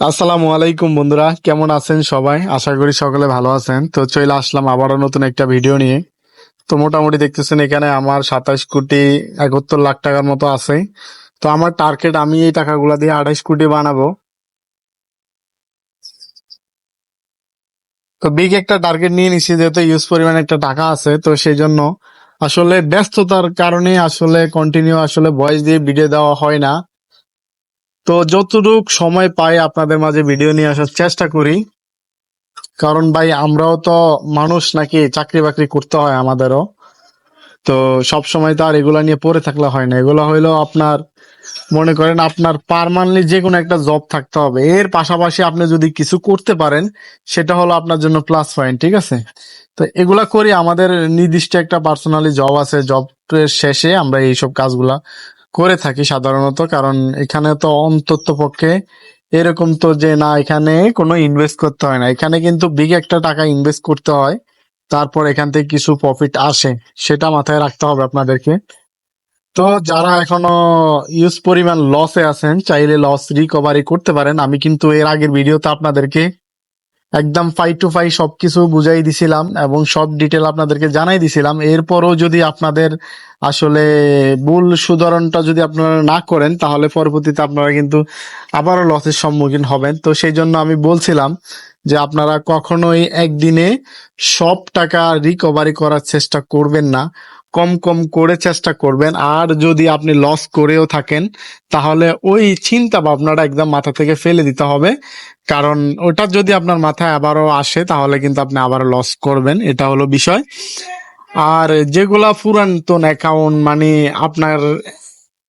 আসসালামু আলাইকুম বন্ধুরা, কেমন আছেন সবাই? আশা করি সকলে ভালো আছেন। তো চলে আসলাম আবারও নতুন একটা ভিডিও নিয়ে। তো মোটামুটি দেখতেছেন এখানে আমার সাতাশ কোটি একাত্তর লাখ টাকার মতো আছে। তো আমার টার্গেট আমি এই টাকাগুলা দিয়ে আঠাইশ কোটি বানাবো। তো বিগ একটা টার্গেট নিয়ে নিছি, যেহেতু ইউজ পরিমাণ একটা টাকা আছে, তো সেই জন্য আসলে ব্যস্ততার কারণে আসলে কন্টিনিউ আসলে ভয়েস দিয়ে ভিডিও দেওয়া হয় না। তো যতটুক সময় পাই আপনাদের মাঝে ভিডিও নিয়ে আসার চেষ্টা করি। কারণ ভাই, আমরাও তো মানুষ নাকি চাকরি বাকরি করতে হয় আমাদেরও। তো সব সময় তো আর এগুলা নিয়ে পড়ে থাকলে হয় না। এগুলো হইল আপনার, মনে করেন আপনার পারমানেন্টলি যে কোনো একটা জব থাকতে হবে। এর পাশাপাশি আপনি যদি কিছু করতে পারেন, সেটা হলো আপনার জন্য প্লাস পয়েন্ট ঠিক আছে? তো এগুলা করি। আমাদের নির্দিষ্ট একটা পার্সোনালি জব আছে। জবের শেষে আমরা এইসব কাজগুলা করে থাকি সাধারণত, কারণ এখানে তো অন্তত পক্ষে এরকম তো যে না, এখানে কোনো ইনভেস্ট করতে হয় না। এখানে কিন্তু বিগ একটা টাকা ইনভেস্ট করতে হয়, তারপর এখান থেকে কিছু প্রফিট আসে, সেটা মাথায় রাখতে হবে আপনাদেরকে। তো যারা এখনও ইউজ পরিমাণ লসে আছেন, চাইলে লস রিকভারি করতে পারেন। আমি কিন্তু এর আগের ভিডিওতে আপনাদেরকে একদম ফাই টু ফাই সবকিছু বুঝাই দিছিলাম এবং সব ডিটেল আপনাদেরকে জানাই দিছিলাম। এরপরও যদি আপনাদের আসলে ভুল সুধারণটা যদি আপনারা না করেন, তাহলে পরবর্তীতে আপনারা কিন্তু আবারও লসের সম্মুখীন হবেন। তো সেই জন্য আমি বলছিলাম যে আপনারা কখনোই একদিনে সব টাকা রিকভারি করার চেষ্টা করবেন না। কম কম করে চেষ্টা করবেন। আর যদি আপনি লস করেও থাকেন, তাহলে ওই চিন্তা ভাবনাটা একদম মাথা থেকে ফেলে দিতে হবে। কারণ ওটা যদি আপনার মাথায় আবারও আসে, তাহলে কিন্তু আপনি আবার লস করবেন। এটা হলো বিষয়। আর যেগুলা পুরাতন অ্যাকাউন্ট মানে আপনার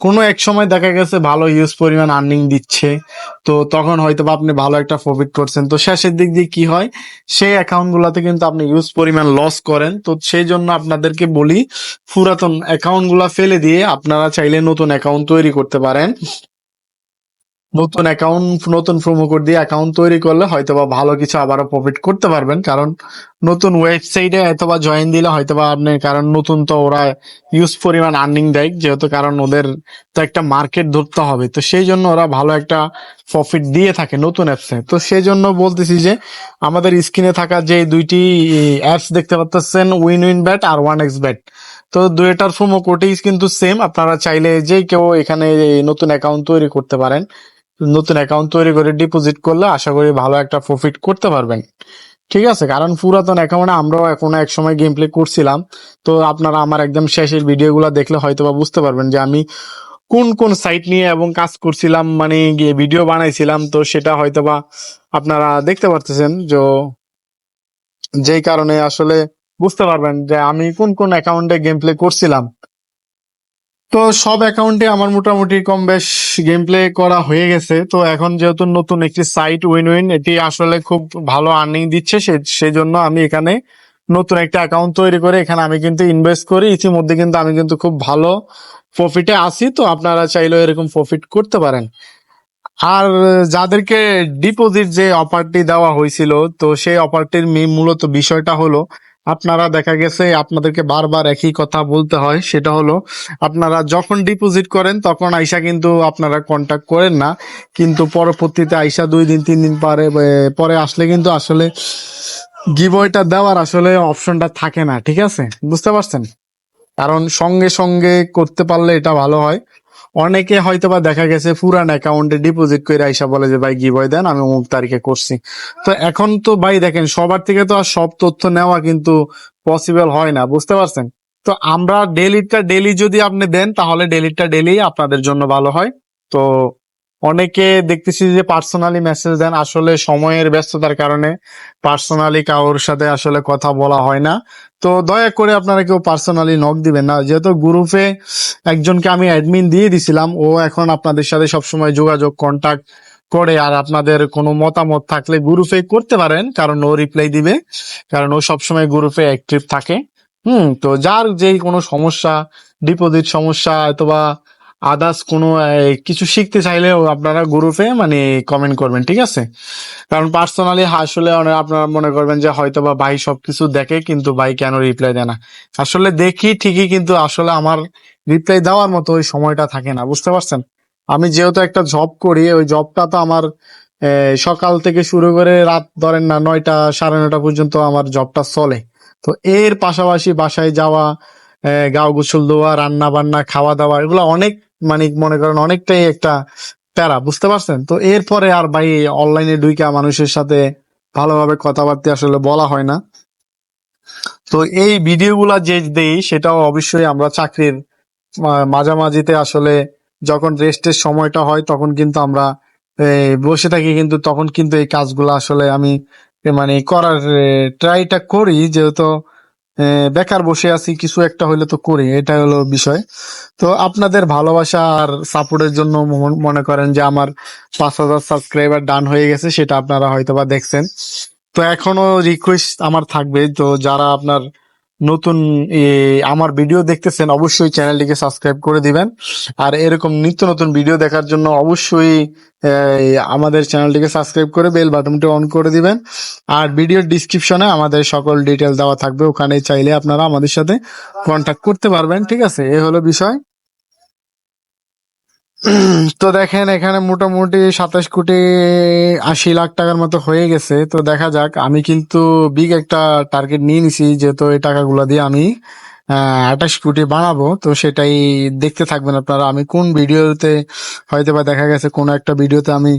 কোনো এক সময় দেখা গেছে ভালো ইউজ পরিমাণ আর্নিং দিচ্ছে। তো তখন হয়তো বা আপনি ভালো একটা প্রফিট করছেন। তো শেষের দিক দিয়ে কি হয়? সেই অ্যাকাউন্ট গুলাতে কিন্তু আপনি ইউজ পরিমাণ লস করেন। তো সেই জন্য আপনাদেরকে বলি, পুরাতন অ্যাকাউন্টগুলা ফেলে দিয়ে আপনারা চাইলে নতুন অ্যাকাউন্ট তৈরি করতে পারেন। নতুন অ্যাকাউন্ট নতুন প্রোমো কোড দিয়ে অ্যাকাউন্ট তৈরি করলে হয়তো বা ভালো কিছু আবারও প্রফিট করতে পারবেন। কারণ নতুন ওয়েবসাইটে হয়তোবা জয়েন দিলে হয়তোবা আপনি, কারণ নতুন তো ওরা ইউজ পরিমাণ আর্নিং দেয়, যেহেতু কারণ ওদের তো একটা মার্কেট ধরতে হবে। তো সেই জন্য ওরা ভালো একটা প্রফিট দিয়ে থাকে নতুন অ্যাপসে তো সেই জন্য বলতেছি যে, আমাদের স্ক্রিনে থাকা যে দুইটি অ্যাপস দেখতে পাচ্ছেন উইন উইন ব্যাট আর ওয়ান এক্স ব্যাট তো দুইটার প্রোমো কোডই কিন্তু সেম আপনারা চাইলে যে কেউ এখানে নতুন অ্যাকাউন্ট তৈরি করতে পারেন। নতুন অ্যাকাউন্ট তৈরি করে ডিপোজিট করলে আশা করি ভালো একটা প্রফিট করতে পারবেন। ঠিক আছে, কারণ পুরাতন অ্যাকাউন্টে আমরাও কোনো এক সময় গেম প্লে করছিলাম। তো আপনারা আমার একদম শেষের ভিডিওগুলো দেখলে হয়তো বা বুঝতে পারবেন যে আমি কোন কোন সাইট নিয়ে এবং কাজ করছিলাম মানে গিয়ে ভিডিও বানাইছিলাম। তো সেটা হয়তো বা আপনারা দেখতে পারতেছেন যে যেই কারণে আসলে বুঝতে পারবেন যে আমি কোন কোন অ্যাকাউন্টে গেম প্লে করছিলাম। তো সব অ্যাকাউন্টে আমার মোটামুটি কম বেশ গেম প্লে করা হয়ে গেছে। তো এখন যেহেতু নতুন একটি সাইট উইন উইন এটি আসলে খুব ভালো আর্নিং দিচ্ছে। সেই জন্য আমি এখানে নতুন একটা অ্যাকাউন্ট তৈরি করে এখানে আমি কিন্তু ইনভেস্ট করি। ইতিমধ্যে কিন্তু আমি কিন্তু খুব ভালো প্রফিটে আসি তো আপনারা চাইলেও এরকম প্রফিট করতে পারেন। আর যাদেরকে ডিপোজিট যে অফারটি দেওয়া হয়েছিল, তো সেই অফারটির মূলত বিষয়টা হলো আপনারা দেখা গেছে, আপনাদেরকে বারবার একই কথা বলতে হয়, সেটা হলো আপনারা যখন ডিপোজিট করেন, তখন আইসা কিন্তু আপনারা কন্টাক্ট করেন না। কিন্তু পরবর্তীতে আইসা দুই দিন, তিন দিন পরে পরে আসলে কিন্তু আসলে গিভওয়েটা দেওয়ার আসলে অপশনটা থাকে না, ঠিক আছে? বুঝতে পারছেন? কারণ সঙ্গে সঙ্গে করতে পারলে এটা ভালো হয়। অনেকে হয়তো বা দেখা গেছে পুরান অ্যাকাউন্টে ডিপোজিট করে আইসা বলে যে, ভাই গিভওয়ে দেন, আমি অমুক তারিখে করছি। তো এখন তো, ভাই, দেখেন, সবার থেকে তো আর সব তথ্য নেওয়া কিন্তু পসিবল হয় না, বুঝতে পারছেন? তো আমরা ডেলিটটা ডেলি যদি আপনি দেন, তাহলে ডেলিটটা ডেলি আপনাদের জন্য ভালো হয়। তো অনেকে দেখতেছি যে পার্সোনালি মেসেজ দেন আসলে সময়ের ব্যস্ততার কারণে পার্সোনালি কারোর সাথে আসলে কথা বলা হয় না। তো দয়া করে আপনারা কেউ পার্সোনালি নক দিবেন না। যেহেতু গ্রুপে একজনকে আমি অ্যাডমিন দিয়ে দিছিলাম, ও এখন আপনাদের সাথে সবসময় যোগাযোগ কন্টাক্ট করে আর আপনাদের কোনো মতামত থাকলে গ্রুপে করতে পারেন, কারণ ও রিপ্লাই দিবে, কারণ ও সবসময় গ্রুপে অ্যাক্টিভ থাকে। হুম, তো যার যেই কোনো সমস্যা ডিপোজিট সমস্যা অথবা আদার্স কোনো কিছু শিখতে চাইলেও আপনারা গ্রুপে মানে কমেন্ট করবেন, ঠিক আছে? কারণ পার্সোনালি আসলে আপনারা মনে করবেন যে হয়তো বা ভাই সবকিছু দেখে কিন্তু ভাই কেন রিপ্লাই দেয় না। আসলে দেখি ঠিকই কিন্তু আসলে আমার রিপ্লাই দেওয়ার মতো ওই সময়টা থাকে না, বুঝতে পারছেন? আমি যেহেতু একটা জব করি, ওই জবটা তো আমার সকাল থেকে শুরু করে রাত ধরেন না, নয়টা, সাড়ে নয়টা পর্যন্ত আমার জবটা চলে। তো এর পাশাপাশি বাসায় যাওয়া গাও গোসল দেওয়া রান্না বান্না খাওয়া দাওয়া, এগুলো অনেক মানে মনে করেন অনেকটাই একটা প্যারা, বুঝতে পারছেন? তো এরপরে আর ভাই অনলাইনে ঢুইকা মানুষের সাথে ভালোভাবে কথাবার্তা আসলে বলা হয় না। তো এই ভিডিওগুলা যে দেই, সেটাও অবশ্যই আমরা চাকরির মাঝামাঝিতে আসলে যখন রেস্টের সময়টা হয়, তখন কিন্তু আমরা বসে থাকি কিন্তু তখন কিন্তু এই কাজগুলো আসলে আমি মানে করার ট্রাইটা করি। যেহেতু বেকার বসে আছি, কিছু একটা হইলে তো করি এটা হলো বিষয়। তো আপনাদের ভালোবাসা আর সাপোর্টের জন্য মনে করেন যে আমার পাঁচ হাজার সাবস্ক্রাইবার ডান হয়ে গেছে, সেটা আপনারা হয়তোবা দেখছেন। তো এখনও রিকোয়েস্ট আমার থাকবে, তো যারা আপনার নতুন আমার ভিডিও দেখতেছেন, অবশ্যই চ্যানেলটিকে সাবস্ক্রাইব করে দিবেন। আর এরকম নিত্য নতুন ভিডিও দেখার জন্য অবশ্যই আমাদের চ্যানেলটিকে সাবস্ক্রাইব করে বেল বাটনটি অন করে দিবেন। আর ভিডিওর ডিসক্রিপশনে আমাদের সকল ডিটেল দেওয়া থাকবে। ওখানে চাইলে আপনারা আমাদের সাথে কন্ট্যাক্ট করতে পারবেন। ঠিক আছে? এ হলো বিষয়। তো দেখেন, এখানে মোটামুটি সাতাশ কোটি আশি লাখ টাকার মতো হয়ে গেছে। তো দেখা যাক, আমি কিন্তু বিগ একটা টার্গেট নিয়ে নিছি, যেহেতু এই টাকাগুলো দিয়ে আমি আঠাশ কোটি বানাবো তো সেটাই দেখতে থাকবেন আপনারা। আমি কোন ভিডিওতে হয়তো বা দেখা গেছে, কোন একটা ভিডিওতে আমি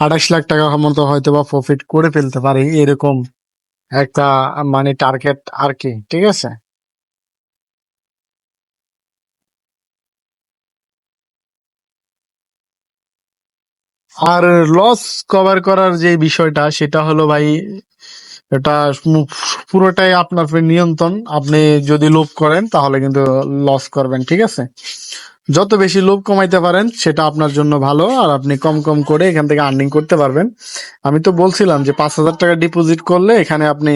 আঠাশ লাখ টাকা মতো হয়তো বা প্রফিট করে ফেলতে পারি, এরকম একটা মানে টার্গেট আর কি, ঠিক আছে? আর লস কভার করার যে বিষয়টা, সেটা হলো ভাই, এটা পুরোটাই আপনার নিয়ন্ত্রণ। আপনি যদি লোভ করেন, তাহলে কিন্তু লস করবেন, ঠিক আছে? যত বেশি লোভ কমাইতে পারেন, সেটা আপনার জন্য ভালো, আর আপনি কম কম করে এখান থেকে আর্নিং করতে পারবেন। আমি তো বলছিলাম যে পাঁচ হাজার টাকা ডিপোজিট করলে এখানে আপনি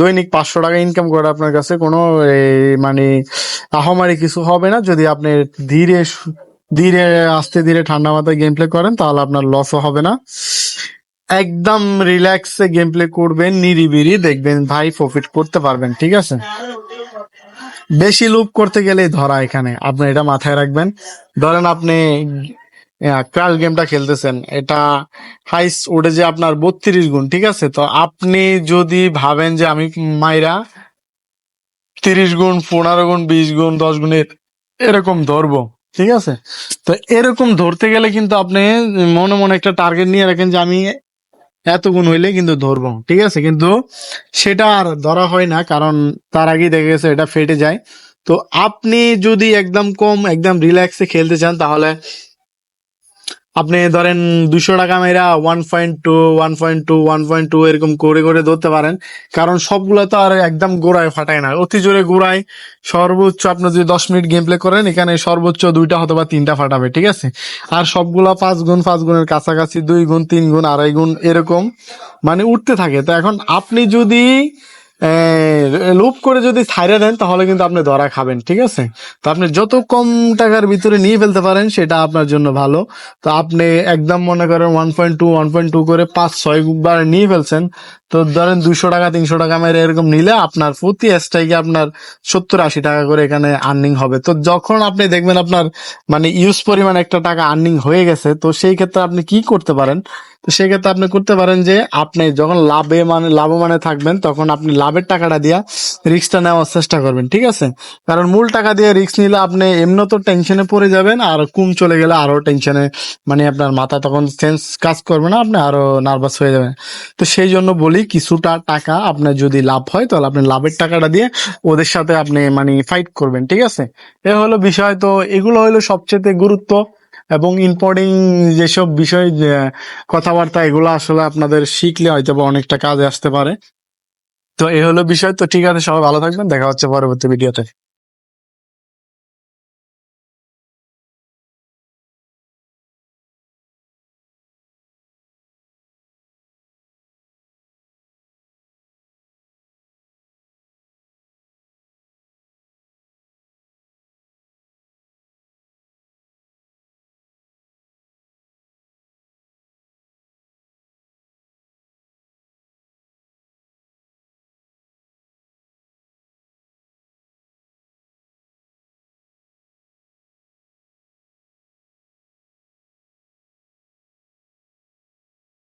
দৈনিক পাঁচশো টাকা ইনকাম করে আপনার কাছে কোনো মানে আহমারি কিছু হবে না। যদি আপনি ধীরে ধীরে আস্তে ধীরে ঠান্ডা মাথায় গেম প্লে করেন, তাহলে আপনার লসও হবে না। একদম রিল্যাক্সে গেম প্লে করবেন নিরিবিরি দেখবেন ভাই প্রফিট করতে পারবেন, ঠিক আছে? বেশি লুপ করতে গেলেই ধরা এখানে। আপনি এটা মাথায় রাখবেন। ধরেন আপনি ক্রাশ গেমটা খেলতেছেন, এটা হাইস ওঠে যে আপনার বত্রিশ গুণ, ঠিক আছে? তো আপনি যদি ভাবেন যে আমি মাইরা তিরিশ গুণ, পনেরো গুণ, বিশ গুণ, দশ গুণের এরকম ধরবো ঠিক আছে? তো এরকম ধরতে গেলে কিন্তু আপনি মনে মনে একটা টার্গেট নিয়ে রাখেন যে আমি এত গুণ হইলে কিন্তু ধরবো, ঠিক আছে? কিন্তু সেটা আর ধরা হয় না, কারণ তার আগেই দেখা গেছে এটা ফেটে যায়। তো আপনি যদি একদম কম, একদম রিল্যাক্সে খেলতে চান, তাহলে আপনি ধরেন দুশো টাকা মেরা one point two one point two one point two এরকম করে করে ধরতে পারেন। কারণ সবগুলো তো আর একদম গোড়ায় ফাটায় না। অতি জোরে গোড়ায় সর্বোচ্চ আপনি যদি দশ মিনিট গেম প্লে করেন, এখানে সর্বোচ্চ দুইটা হয়তো বা তিনটা ফাটাবে, ঠিক আছে? আর সবগুলা পাঁচ গুণ, পাঁচ গুণের কাছাকাছি দুই গুণ, তিন গুণ, আড়াই গুণ এরকম মানে উঠতে থাকে। তো এখন আপনি যদি লুপ করে যদি ছাইড়ে দেন, তাহলে কিন্তু আপনি ধরা খাবেন, ঠিক আছে? তো আপনি যত কম টাকার ভিতরে নিয়ে ফেলতে পারেন, সেটা আপনার জন্য ভালো। তো আপনি একদম মনে করেন one point two one point two করে পাঁচ, ছয় বার নিয়ে ফেলছেন, তো ধরেন দুশো টাকা, তিনশো টাকা মেরে এরকম নিলে আপনার প্রতি স্ট্রাইকে আপনার সত্তর, আশি টাকা করে এখানে আর্নিং হবে। তো যখন আপনি দেখবেন আপনার মানে ইউজ পরিমাণ একটা টাকা আর্নিং হয়ে গেছে, তো সেই ক্ষেত্রে আপনি কি করতে পারেন? তো সেই ক্ষেত্রে আপনি করতে পারেন যে আপনি যখন লাভে মানে লাভবানে থাকবেন, তখন আপনি লাভের টাকাটা দিয়া রিস্কটা নেওয়ার চেষ্টা করবেন, ঠিক আছে? কারণ মূল টাকা দিয়ে রিস্ক নিলে আপনি এমনি তো টেনশনে পড়ে যাবেন, আর কুম চলে গেলে আরও টেনশনে মানে আপনার মাথা তখন সেন্স কাজ করবে না, আপনি আরও নার্ভাস হয়ে যাবেন। তো সেই জন্য বলি, কিছুটা টাকা আপনার যদি লাভ হয়, তাহলে আপনি লাভের টাকাটা দিয়ে ওদের সাথে আপনি মানে ফাইট করবেন, ঠিক আছে? এ হলো বিষয়। তো এগুলো হলো সবচেয়ে গুরুত্ব। এবং ইম্পর্টিং যেসব বিষয় কথাবার্তা, এগুলো আসলে আপনাদের শিখলে হয়তো বা অনেকটা কাজে আসতে পারে। তো এ হলো বিষয়। তো ঠিক আছে, সবাই ভালো থাকবেন। দেখা হচ্ছে পরবর্তী ভিডিওতে